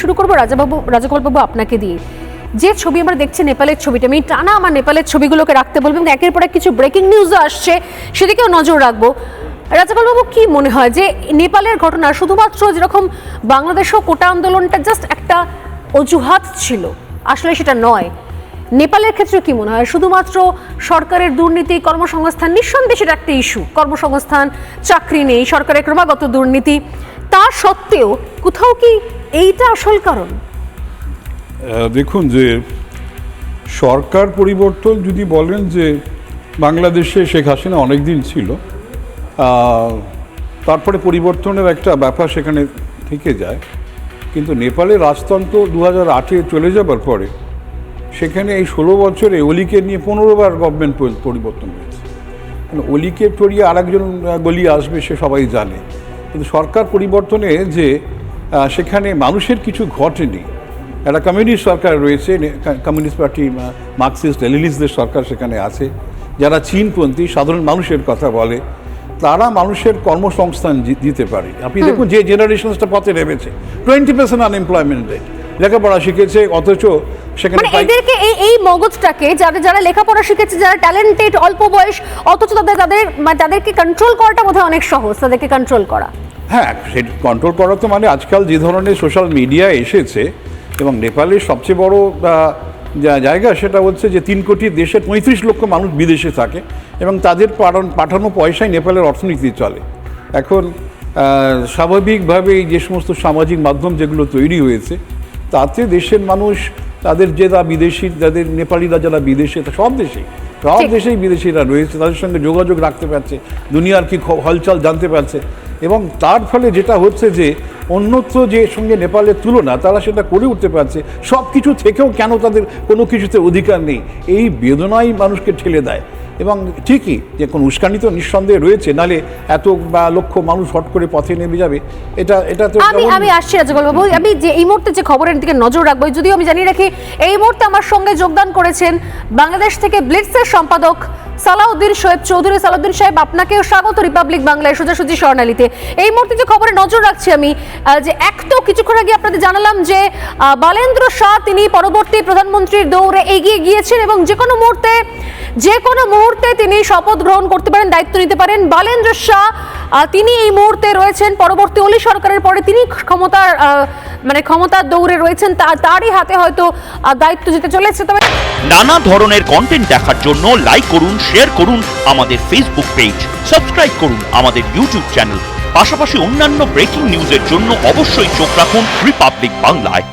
শুরু করব, রাজাবাবু, রাজাগোপালবাবু আপনাকে দিয়ে। যে ছবি আমরা দেখছি নেপালের ছবিটা, আমি টানা আমার নেপালের ছবিগুলোকে রাখতে বলব এবং একের পর এক কিছু ব্রেকিং নিউজও আসছে, সেদিকেও নজর রাখব। রাজাগোপালবাবু, কি মনে হয় যে নেপালের ঘটনা শুধুমাত্র যেরকম বাংলাদেশও কোটা আন্দোলনটা জাস্ট একটা অজুহাত ছিল, আসলে সেটা নয়। নেপালের ক্ষেত্রে কি মনে হয়? শুধুমাত্র সরকারের দুর্নীতি, কর্মসংস্থান, নিঃসন্দেহে সেটা একটা ইস্যু কর্মসংস্থান, চাকরি নেই, সরকারের ক্রমাগত দুর্নীতি। তা সত্ত্বেও কোথাও কি এইটা আসল কারণ? দেখুন যে সরকার পরিবর্তন যদি বলেন যে বাংলাদেশে শেখ হাসিনা অনেক দিন ছিল তারপরে পরিবর্তনের একটা ব্যাপার সেখানে থেকে যায়। কিন্তু নেপালের রাজতন্ত্র দু হাজার আটে চলে যাবার পরে সেখানে এই ষোলো বছরে অলিকে নিয়ে পনেরো বার গভর্নমেন্ট পরিবর্তন হয়েছে। মানে অলিকে টরিয়ে আরেকজন গলি আসবে সে সবাই জানে। কিন্তু সরকার পরিবর্তনে যে সেখানে মানুষের কিছু ঘটেনি। একটা কমিউনিস্ট সরকার রয়েছে কমিউনিস্ট পার্টি মার্কসিস্ট লেলিনিস্টদের সরকার সেখানে আছে। যারা চীনপন্থী সাধারণ মানুষের কথা বলে তারা মানুষের কর্মসংস্থান দিতে পারে। আপনি দেখুন যে জেনারেশনসটা পথে নেমেছে। টোয়েন্টি পার্সেন্ট আনএমপ্লয়মেন্ট রেট লেখাপড়া শিখেছে অথচ সেখানে মানে এদেরকে এই এই মগজটাকে যারা যারা লেখাপড়া শিখেছে যারা ট্যালেন্টেড অল্প বয়স অথচ তাদের তাদের মানে তাদেরকে কন্ট্রোল করাটা বোধহয় অনেক সহজ তাদেরকে কন্ট্রোল করা। হ্যাঁ সে কন্ট্রোল করা তো মানে আজকাল যে ধরনের সোশ্যাল মিডিয়া এসেছে এবং নেপালের সবচেয়ে বড় জায়গা সেটা হচ্ছে যে তিন কোটি দেশের পঁয়ত্রিশ লক্ষ মানুষ বিদেশে থাকে এবং তাদের পাঠানো পয়সায় নেপালের অর্থনীতি চলে। এখন আহ, স্বাভাবিকভাবে এই যে সমস্ত সামাজিক মাধ্যম যেগুলো তৈরি হয়েছে তাতে দেশের মানুষ তাদের যে যা বিদেশি যাদের নেপালিরা যারা বিদেশে তা সব দেশেই সব দেশেই বিদেশিরা রয়েছে তাদের সঙ্গে যোগাযোগ রাখতে পারছে দুনিয়ার কি হলচাল জানতে পারছে। এবং তার ফলে যেটা হচ্ছে যে অন্যত্র যে সঙ্গে নেপালের তুলনা তারা সেটা করে উঠতে পারছে। সব কিছু থেকেও কেন তাদের কোনো কিছুতে অধিকার নেই? এই বেদনাই মানুষকে ঠেলে দেয়। এবং ঠিকই যে কোনো উস্কানি তো নিঃসন্দেহে রয়েছে নালে এত বা লক্ষ মানুষ হট করে পথে নেমে যাবে এটা এটা তো আমি আমি আসছি রাজগোপাল বাবু আমি যে এই মুহূর্তে যে খবরের দিকে নজর রাখব যদিও আমি জানিয়ে রাখি এই মুহূর্তে আমার সঙ্গে যোগদান করেছেন বাংলাদেশ থেকে ব্লিটসের সম্পাদক সালাউদ্দিন শোয়েব চৌধুরী সালাউদ্দিন সাহেব, আপনাকেও স্বাগত রিপাবলিক বাংলায় সোজাসুজি স্বর্ণালীতে। এই মুহূর্তে যে খবরে নজর রাখছি আমি যে এক তো কিছুক্ষণ আগে আপনাদের জানালাম যে বালেন্দ্র শাহ তিনি পরবর্তী প্রধানমন্ত্রীর দৌড়ে এগিয়ে গিয়েছেন এবং যে কোনো মুহূর্তে, যে কোনো মুহূর্তে তিনি শপথ গ্রহণ করতে পারেন, দায়িত্ব নিতে পারেন। বালেন্দ্র শাহ তিনি এই মুহূর্তে রয়েছেন। পরবর্তী অলি সরকারের পরে তিনি ক্ষমতার মানে ক্ষমতার দৌড়ে রয়েছেন তারই হাতে হয়তো দায়িত্ব যেতে চলেছে। তবে নানা ধরনের কন্টেন্ট দেখার জন্য লাইক করুন শেয়ার করুন আমাদের ফেসবুক পেজ সাবস্ক্রাইব করুন আমাদের ইউটিউব চ্যানেল পাশাপাশি অন্যান্য ব্রেকিং নিউজের জন্য অবশ্যই চোখ রাখুন রিপাবলিক বাংলায়